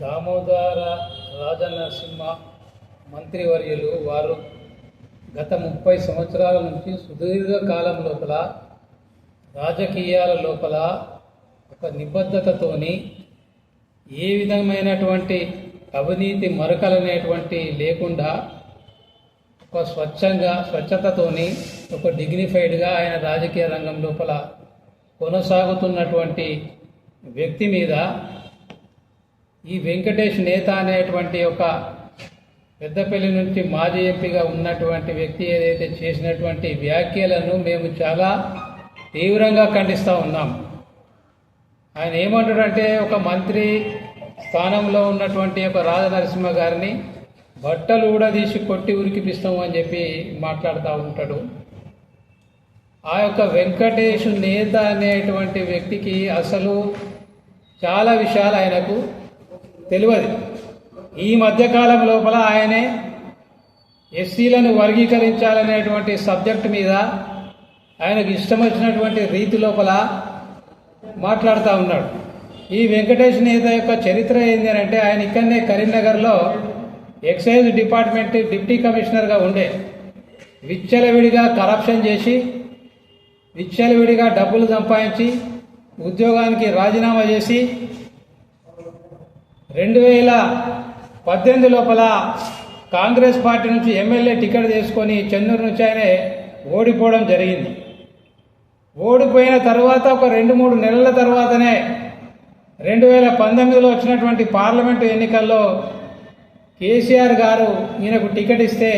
దామోదర రాజనరసింహ మంత్రివర్యులు వారు గత ముప్పై సంవత్సరాల నుంచి సుదీర్ఘ కాలం లోపల రాజకీయాల లోపల ఒక నిబద్ధతతోని ఏ విధమైనటువంటి అవినీతి మరకలనేటువంటి లేకుండా ఒక స్వచ్ఛంగా స్వచ్ఛతతోని ఒక డిగ్నిఫైడ్గా ఆయన రాజకీయ రంగం లోపల కొనసాగుతున్నటువంటి వ్యక్తి మీద ఈ వెంకటేష్ నేత అనేటువంటి ఒక పెద్దపల్లి నుంచి మాజీ ఎంపీగా ఉన్నటువంటి వ్యక్తి ఏదైతే చేసినటువంటి వ్యాఖ్యలను మేము చాలా తీవ్రంగా ఖండిస్తూ ఉన్నాం. ఆయన ఏమంటాడంటే ఒక మంత్రి స్థానంలో ఉన్నటువంటి ఒక రాజనరసింహ గారిని బట్టలు కూడా తీసి కొట్టి ఉరికిపిస్తాం అని చెప్పి మాట్లాడుతూ ఉంటాడు. ఆ యొక్క వెంకటేష్ నేత అనేటువంటి వ్యక్తికి అసలు చాలా విషయాలు ఆయనకు తెలియదు. ఈ మధ్యకాలం లోపల ఆయనే ఎస్సీలను వర్గీకరించాలనేటువంటి సబ్జెక్ట్ మీద ఆయనకు ఇష్టం వచ్చినటువంటి రీతి లోపల మాట్లాడుతూ ఉన్నాడు. ఈ వెంకటేష్ నేత యొక్క చరిత్ర ఏంటి అని అంటే ఆయన ఇక్కడనే కరీంనగర్లో ఎక్సైజ్ డిపార్ట్మెంట్ డిప్టీ కమిషనర్గా ఉండే. విచ్చలవిడిగా కరప్షన్ చేసి విచ్చలవిడిగా డబ్బులు సంపాదించి ఉద్యోగానికి రాజీనామా చేసి రెండు వేల పద్దెనిమిది లోపల కాంగ్రెస్ పార్టీ నుంచి ఎమ్మెల్యే టికెట్ తీసుకొని చెన్నూరు నుంచి ఆయనే ఓడిపోవడం జరిగింది. ఓడిపోయిన తర్వాత ఒక రెండు మూడు నెలల తర్వాతనే రెండు వేల పంతొమ్మిదిలో వచ్చినటువంటి పార్లమెంటు ఎన్నికల్లో కేసీఆర్ గారు ఈయనకు టికెట్ ఇస్తే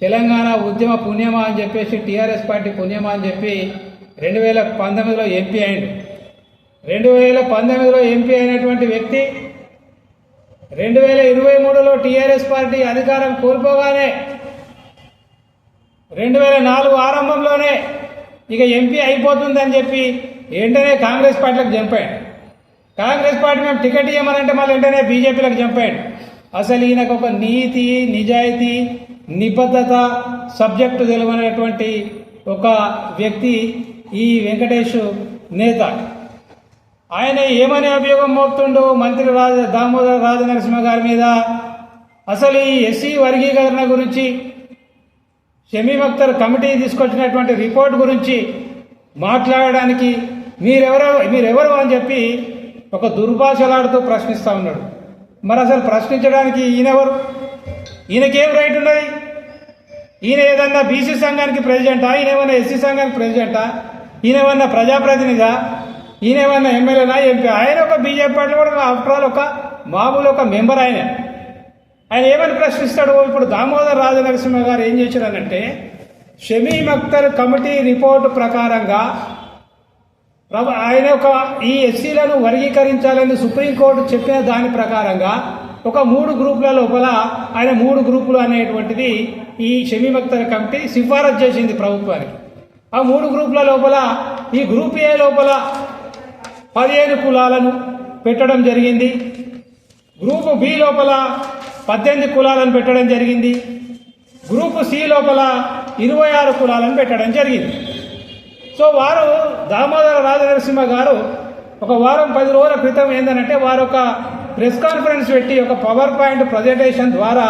తెలంగాణ ఉద్యమ పుణ్యమా అని చెప్పేసి టీఆర్ఎస్ పార్టీ పుణ్యమా అని చెప్పి రెండు వేల పంతొమ్మిదిలో ఎంపీ అయిండు. రెండు వేల పంతొమ్మిదిలో ఎంపీ అయినటువంటి వ్యక్తి రెండు వేల ఇరవై మూడులో టీఆర్ఎస్ పార్టీ అధికారం కోల్పోగానే రెండు వేల నాలుగు ఆరంభంలోనే ఇక ఎంపీ అయిపోతుందని చెప్పి వెంటనే కాంగ్రెస్ పార్టీలకు చంపాడు. కాంగ్రెస్ పార్టీ మేము టికెట్ ఇవ్వమనంటే మళ్ళీ వెంటనే బీజేపీలకు చంపాడు. అసలు ఈయనకు ఒక నీతి నిజాయితీ నిబద్ధత సబ్జెక్టు తెలియనటువంటి ఒక వ్యక్తి ఈ వెంకటేష్ నేత. ఆయన ఏమని అభియోగం మోపుతుండో మంత్రి రాజ దామోదర రాజనరసింహ గారి మీద అసలు ఈ ఎస్సీ వర్గీకరణ గురించి షమీమ్ అఖ్తర్ కమిటీ తీసుకొచ్చినటువంటి రిపోర్ట్ గురించి మాట్లాడడానికి మీరెవరో మీరెవరు అని చెప్పి ఒక దుర్భాషలాడుతూ ప్రశ్నిస్తూ ఉన్నాడు. మరి అసలు ప్రశ్నించడానికి ఈయనెవరు? ఈయనకేం రైట్ ఉన్నది? ఈయన ఏదన్నా బీసీ సంఘానికి ప్రెసిడెంటా? ఈయన ఏమన్నా ఎస్సీ సంఘానికి ప్రెసిడెంటా? ఈయన ఏమన్నా ప్రజాప్రతినిధా? ఈయన ఏమన్నా ఎమ్మెల్యేనా ఎంపీ ఆయన ఒక బీజేపీ పార్టీ కూడా ఆఫ్టర్ ఆల్ ఒక మామూలు ఒక మెంబర్ ఆయన. ఆయన ఏమని ప్రశ్నిస్తాడు? ఇప్పుడు దామోదర్ రాజనరసింహ గారు ఏం చేశారనంటే షమీ అఖ్తర్ కమిటీ రిపోర్టు ప్రకారంగా ఆయన ఒక ఈ ఎస్సీలను వర్గీకరించాలని సుప్రీంకోర్టు చెప్పిన దాని ప్రకారంగా ఒక మూడు గ్రూపుల లోపల ఆయన మూడు గ్రూపులు అనేటువంటిది ఈ షమీ అఖ్తర్ కమిటీ సిఫారసు చేసింది ప్రభుత్వానికి. ఆ మూడు గ్రూపుల లోపల ఈ గ్రూప్ ఏ లోపల పదిహేను కులాలను పెట్టడం జరిగింది. గ్రూపు బి లోపల పద్దెనిమిది కులాలను పెట్టడం జరిగింది. గ్రూపు సి లోపల ఇరవై ఆరు కులాలను పెట్టడం జరిగింది. సో వారు దామోదర రాజనరసింహ గారు ఒక వారం పది రోజుల క్రితం ఏంటంటే వారు ఒక ప్రెస్ కాన్ఫరెన్స్ పెట్టి ఒక పవర్ పాయింట్ ప్రజెంటేషన్ ద్వారా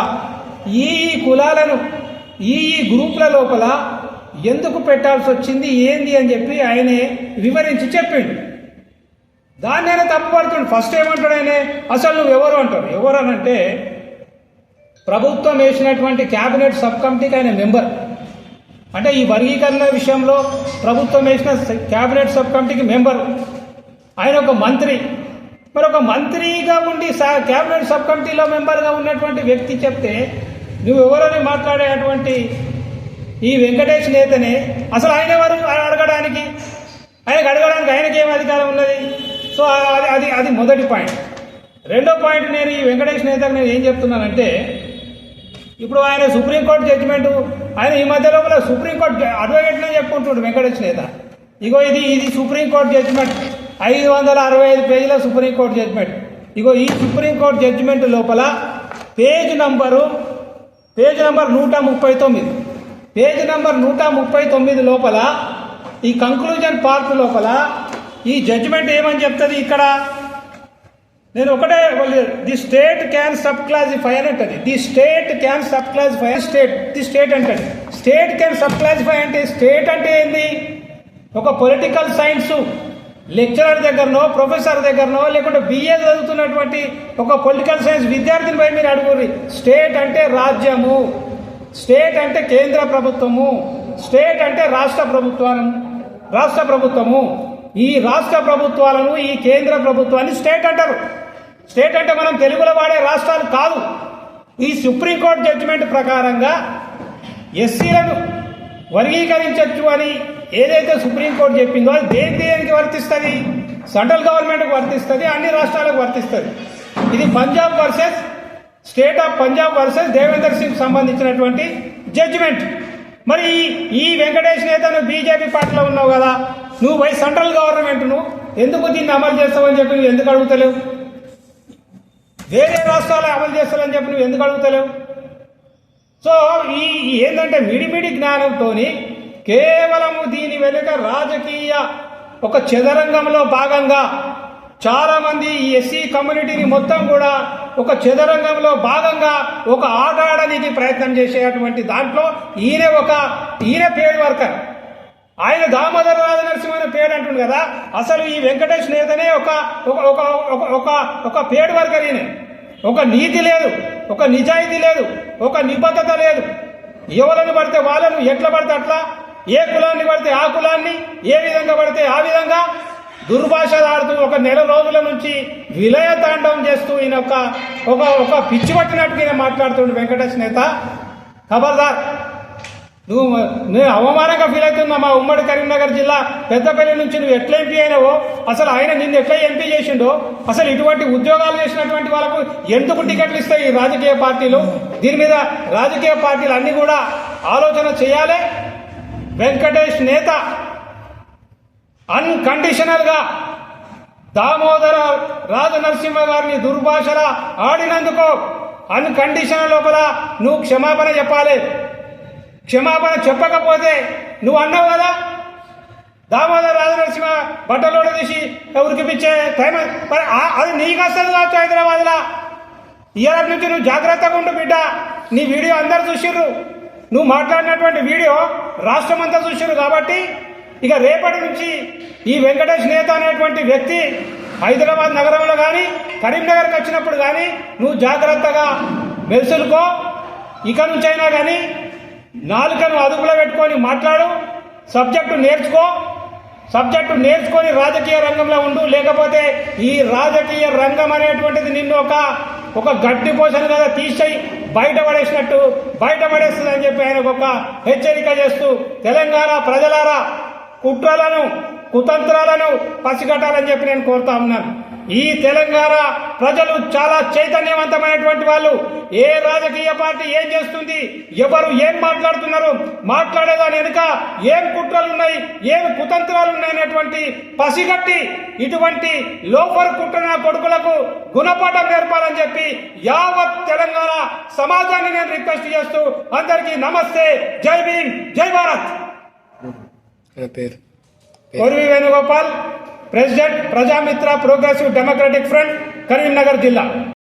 ఈ కులాలను ఈ గ్రూపుల లోపల ఎందుకు పెట్టాల్సి వచ్చింది ఏంది అని చెప్పి ఆయనే వివరించి చెప్పిండు. దాన్ని ఆయన తప్పుపడుతుండు. ఫస్ట్ ఏమంటాడు ఆయన? అసలు నువ్వు ఎవరు అంటాడు ఎవరు అని అంటే ప్రభుత్వం వేసినటువంటి క్యాబినెట్ సబ్ కమిటీకి ఆయన మెంబర్. అంటే ఈ వర్గీకరణ విషయంలో ప్రభుత్వం వేసిన క్యాబినెట్ సబ్ కమిటీకి మెంబర్. ఆయన ఒక మంత్రి. మరి ఒక మంత్రిగా ఉండి క్యాబినెట్ సబ్ కమిటీలో మెంబర్గా ఉన్నటువంటి వ్యక్తి చెప్తే నువ్వు ఎవరని మాట్లాడేటువంటి ఈ వెంకటేష్ నేతనే? అసలు ఆయన ఎవరు? అడగడానికి? ఆయనకు అడగడానికి ఆయనకి ఏం అధికారం ఉన్నది? సో అది అది అది మొదటి పాయింట్. రెండో పాయింట్ నేను ఈ వెంకటేష్ నేతకు నేను ఏం చెప్తున్నానంటే ఇప్పుడు ఆయన సుప్రీంకోర్టు జడ్జిమెంట్ ఆయన ఈ మధ్య లోపల సుప్రీంకోర్టు అడ్వకేట్నే చెప్పుకుంటున్నాడు వెంకటేష్ నేత. ఇగో ఇది ఇది సుప్రీంకోర్టు జడ్జిమెంట్. ఐదు వందల అరవై ఐదు పేజీల సుప్రీంకోర్టు జడ్జిమెంట్. ఇగో ఈ సుప్రీంకోర్టు జడ్జిమెంట్ లోపల పేజ్ నంబరు పేజ్ నంబర్ నూట ముప్పై తొమ్మిది. పేజ్ నంబర్ నూట ముప్పై తొమ్మిది లోపల ఈ కంక్లూజన్ పార్ట్ లోపల ఈ జడ్జిమెంట్ ఏమని చెప్తుంది ఇక్కడ? నేను ఒకటే the state can sub classify అని అంటది. The state can sub classify state the state అంటది. స్టేట్ క్యాన్ సబ్ క్లాసిఫై అంటే స్టేట్ అంటే ఏంది? ఒక పొలిటికల్ సైన్స్ లెక్చరర్ దగ్గరనో ప్రొఫెసర్ దగ్గరనో లేకుంటే బిఏ చదువుతున్నటువంటి ఒక పొలిటికల్ సైన్స్ విద్యార్థిని పై మీరు అడుగుర్రి. స్టేట్ అంటే రాజ్యము స్టేట్ అంటే కేంద్ర ప్రభుత్వము స్టేట్ అంటే రాష్ట్ర ప్రభుత్వం రాష్ట్ర ప్రభుత్వము ఈ రాష్ట్ర ప్రభుత్వాలను ఈ కేంద్ర ప్రభుత్వాన్ని స్టేట్ అంటారు. స్టేట్ అంటే మనం తెలుగులో వాడే రాష్ట్రాలు కాదు. ఈ సుప్రీంకోర్టు జడ్జిమెంట్ ప్రకారంగా ఎస్సీలను వర్గీకరించవచ్చు అని ఏదైతే సుప్రీంకోర్టు చెప్పిందో అది దేని దేనికి వర్తిస్తుంది? సెంట్రల్ గవర్నమెంట్కి వర్తిస్తుంది అన్ని రాష్ట్రాలకు వర్తిస్తుంది. ఇది Punjab versus state of Punjab versus Devender Singh సంబంధించినటువంటి జడ్జిమెంట్. మరి ఈ- వెంకటేష్ నేతను బీజేపీ పార్టీలో ఉన్నావు కదా నువ్వు పోయి సెంట్రల్ గవర్నమెంట్ నువ్వు ఎందుకు దీన్ని అమలు చేస్తావని చెప్పి నువ్వు ఎందుకు అడుగుతలేవు? వేరే రాష్ట్రాలు అమలు చేస్తారని చెప్పి నువ్వు ఎందుకు అడుగుతలేవు? సో ఈ ఏంటంటే మిడిమిడి జ్ఞానంతో కేవలము దీని వెనుక రాజకీయ ఒక చదరంగంలో భాగంగా చాలామంది ఈ ఎస్సీ కమ్యూనిటీని మొత్తం కూడా ఒక చదరంగంలో భాగంగా ఒక ఆట ఆడడానికి ప్రయత్నం చేసేటువంటి దాంట్లో ఈయన ఒక ఈయన పేడ్ వర్కర్ ఆయన దామోదర రాజ నరసింహ పేరు అంటుంది కదా అసలు ఈ వెంకటేష్ నేతనే ఒక ఒక ఒక ఒక- ఒక ఒక వర్కర్ ఈయన ఒక నీతి లేదు ఒక నిజాయితీ లేదు ఒక నిబద్ధత లేదు. ఎవరిని పడితే వాళ్ళను ఎట్లా పడితే అట్లా ఏ కులాన్ని పడితే ఆ కులాన్ని ఏ విధంగా పడితే ఆ విధంగా దుర్భాష ఆడుతూ ఒక నెల రోజుల నుంచి విలయ తాండవం చేస్తూ ఈయన ఒక ఒక ఒక పిచ్చి పట్టినట్టుగా ఈయన మాట్లాడుతుండు వెంకటేష్ నేత. ఖబర్దార్ నువ్వు నేను అవమానంగా ఫీల్ అవుతున్నా మా ఉమ్మడి కరీంనగర్ జిల్లా పెద్దపల్లి నుంచి నువ్వు ఎట్లా ఎంపీ అయినావో అసలు ఆయన నిన్ను ఎట్లా ఎంపీ చేసిండో అసలు ఇటువంటి ఉద్యోగాలు చేసినటువంటి వాళ్ళకు ఎందుకు టికెట్లు ఇస్తాయి ఈ రాజకీయ పార్టీలు? దీని మీద రాజకీయ పార్టీలు అన్ని కూడా ఆలోచన చేయాలి. వెంకటేష్ నేత అన్కండిషనల్గా దామోదర దామోదర రాజనరసింహ గారిని దుర్భాషల ఆడినందుకు అన్కండిషనల్ లోపల నువ్వు క్షమాపణ చెప్పాలి. క్షమాపణ చెప్పకపోతే నువ్వు అన్నావు కదా? దామోదర రాజనరసింహ బట్టలోడ తీసి ఉరికిపించే టైం మరి అది నీకు వస్తుంది కావచ్చు హైదరాబాద్లో. ఇయర్ నుంచి నువ్వు జాగ్రత్తగా ఉండు బిడ్డ. నీ వీడియో అందరు చూసిర్రు. నువ్వు మాట్లాడినటువంటి వీడియో రాష్ట్రం అంతా చూసిర్రు కాబట్టి ఇక రేపటి నుంచి ఈ వెంకటేష్ నేత అనేటువంటి వ్యక్తి హైదరాబాద్ నగరంలో కానీ కరీంనగర్కి వచ్చినప్పుడు కానీ నువ్వు జాగ్రత్తగా మెలుసులుకో. ఇక నుంచైనా కానీ నాలుకను అదుపులో పెట్టుకొని మాట్లాడు సబ్జెక్టు నేర్చుకో సబ్జెక్టు నేర్చుకొని రాజకీయ రంగంలో ఉండు లేకపోతే ఈ రాజకీయ రంగం అనేటువంటిది నిన్ను ఒక ఒక గట్టి పోషణ కదా తీసేయి బయటపడేసినట్టు బయటపడేస్తుందని అని చెప్పి ఆయనకు ఒక హెచ్చరిక చేస్తూ తెలంగాణ ప్రజలారా కుట్రలను కుతంత్రాలను పసిగట్టాలని చెప్పి నేను కోరుతా ఉన్నాను. ఈ తెలంగాణ ప్రజలు చాలా చైతన్యవంతమైనటువంటి వాళ్ళు. ఏ రాజకీయ పార్టీ ఏం చేస్తుంది? ఎవరు ఏం మాట్లాడుతున్నారు? మాట్లాడేదాని వెనుక ఏం కుట్రలు ఉన్నాయి ఏం కుతంత్రాలు ఉన్నాయి అనేటువంటి పసిగట్టి ఇటువంటి లోపల కుట్రన కొడుకులకు గుణపాఠం నేర్పాలని చెప్పి యావత్ తెలంగాణ సమాజాన్ని నేను రిక్వెస్ట్ చేస్తూ అందరికీ నమస్తే. జై భీమ్ జై భారత్. పేరు. Venugopal president Prajamitra progressive democratic front Karimnagar జిల్లా.